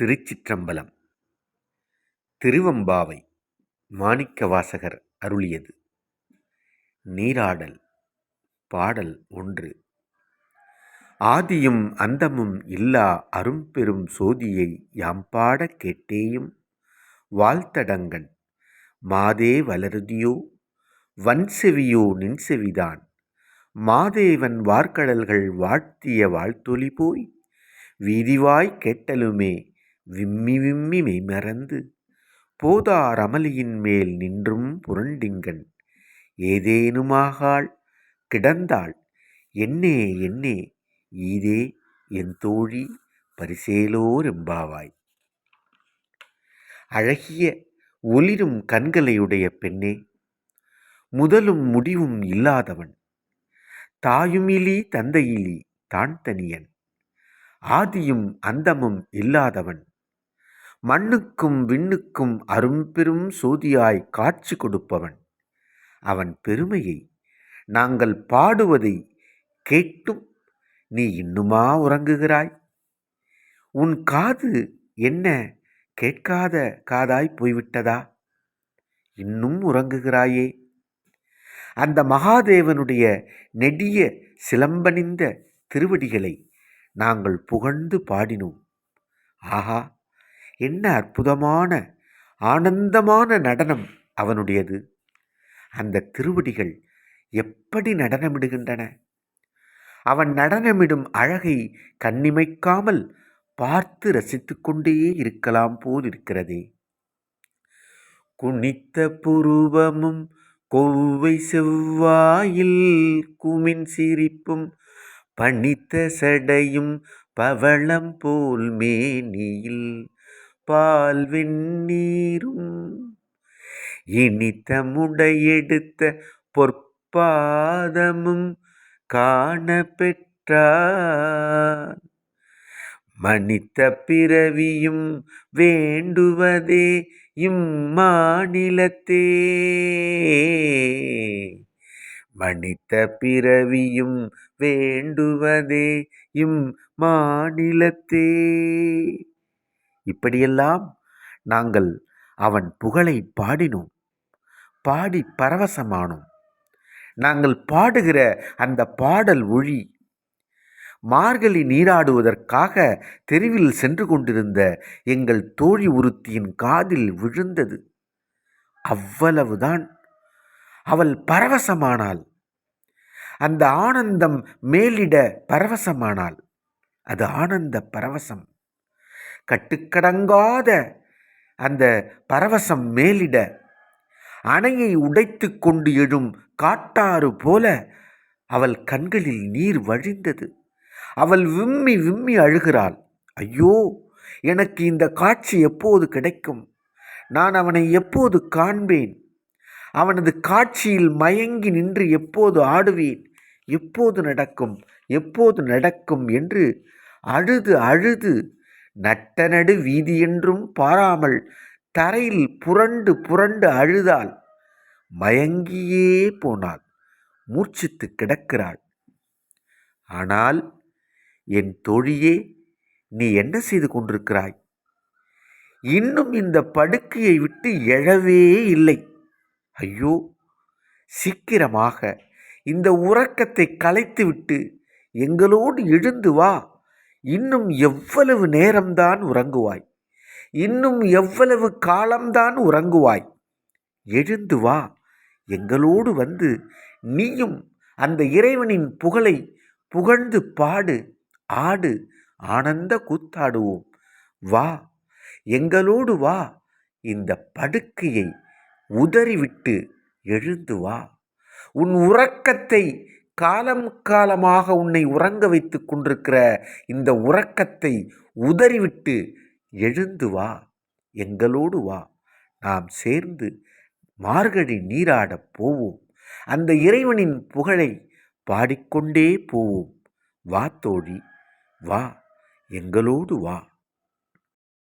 திருச்சிற்றம்பலம். திருவம்பாவை மாணிக்கவாசகர் அருளியது. நீராடல் பாடல் ஒன்று. ஆதியும் அந்தமும் இல்லா அரும்பெரும் சோதியை யாம்பாடக் கேட்டேயும். வாழ்த்தடங்கன் மாதே வளருதியோ? வன்செவியோ நின்செவிதான். மாதேவன் வார்கடல்கள் வாழ்த்திய வாழ்த்தொலி போய் வீதிவாய் கேட்டலுமே விம்மி விம்மி மெய்மறந்து போதார் அமளியின் மேல் நின்றும் புரண்டிங்கன். ஏதேனுமாகாள் கிடந்தாள் என்னே என்னே ஈதே என் தோழி பரிசேலோரெம்பாவாய் அழகிய ஒளிரும் கண்களையுடைய பெண்ணே முதலும் முடிவும் இல்லாதவன். தாயுமிலி தந்தையிலி தான் தனியன் ஆதியும் அந்தமும் இல்லாதவன். மண்ணுக்கும் விண்ணுக்கும் அரும்பெரும் சோதியாய் காட்சி கொடுப்பவன். அவன் பெருமையை நாங்கள் பாடுவதை கேட்டும் நீ இன்னுமா உறங்குகிறாய்? உன் காது என்ன கேட்காத காதாய் போய்விட்டதா? இன்னும் உறங்குகிறாயே. அந்த மகாதேவனுடைய நெடிய சிலம்பணிந்த திருவடிகளை நாங்கள் புகழ்ந்து பாடினோம். ஆஹா! என்ன அற்புதமான ஆனந்தமான நடனம் அவனுடையது. அந்த திருவடிகள் எப்படி நடனமிடுகின்றன? அவன் நடனமிடும் அழகை கண்ணிமைக்காமல் பார்த்து ரசித்து கொண்டே இருக்கலாம் போல் இருக்கிறதே குனித்த புருவமும் கொவ்வை செவ்வாயில் குமின் சிரிப்பும் பணித்த சடையும் பவளம் போல் மேனியில் பால் வெந்நீரும் இனித்த முடையெடுத்த பொற்பாதமும் காண பெற்றார். மனித்த பிறவியும் வேண்டுவதே இம்மாநிலத்தே. மனித்த பிறவியும் வேண்டுவதே இம் மாநிலத்தே இப்படியெல்லாம் நாங்கள் அவன் புகழை பாடினோம். பாடி பரவசமானோம். நாங்கள் பாடுகிற அந்த பாடல் ஒழி மார்கழி நீராடுவதற்காக தெருவில் சென்று கொண்டிருந்த எங்கள் தோழி உருத்தியின் காதில் விழுந்தது. அவ்வளவுதான். அவள் பரவசமானாள். அந்த ஆனந்தம் மேலிட பரவசமானாள். அது ஆனந்த பரவசம். கட்டுக்கடங்காத அந்த பரவசம் மேலிட அணையை உடைத்து கொண்டு எழும் காட்டாறு போல அவள் கண்களில் நீர் வழிந்தது. அவள் விம்மி விம்மி அழுகிறாள். ஐயோ எனக்கு இந்த காட்சி எப்போது கிடைக்கும்? நான் அவனை எப்போது காண்பேன்? அவனது காட்சியில் மயங்கி நின்று எப்போது ஆடுவேன்? எப்போது நடக்கும்? எப்போது நடக்கும்? என்று அழுது அழுது நட்ட நடு வீதியென்றும் பாராமல் தரையில் புரண்டு புரண்டு அழுதாள். மயங்கியே போனாள். மூர்ச்சித்து கிடக்கிறாள். ஆனால் என் தோழியே நீ என்ன செய்து கொண்டிருக்கிறாய்? இன்னும் இந்த படுக்கையை விட்டு எழவே இல்லை. ஐயோ சீக்கிரமாக இந்த உறக்கத்தை கலைத்துவிட்டு எங்களோடு எழுந்து வா. இன்னும் எவ்வளவு நேரம்தான் உறங்குவாய்? இன்னும் எவ்வளவு காலம்தான் உறங்குவாய்? எழுந்து வா எங்களோடு வந்து நீயும் அந்த இறைவனின் புகழை புகழ்ந்து பாடு ஆடு ஆனந்த கூத்தாடுவோம். வா எங்களோடு வா இந்த படுக்கையை உதறிவிட்டு எழுந்து வா. உன் உறக்கத்தை காலம் காலமாக உன்னை உறங்க வைத்து கொண்டிருக்கிற இந்த உறக்கத்தை உதறிவிட்டு எழுந்து வா எங்களோடு வா. நாம் சேர்ந்து மார்கழி நீராடப் போவோம். அந்த இறைவனின் புகழை பாடிக்கொண்டே போவோம். வா தோழி வா எங்களோடு வா.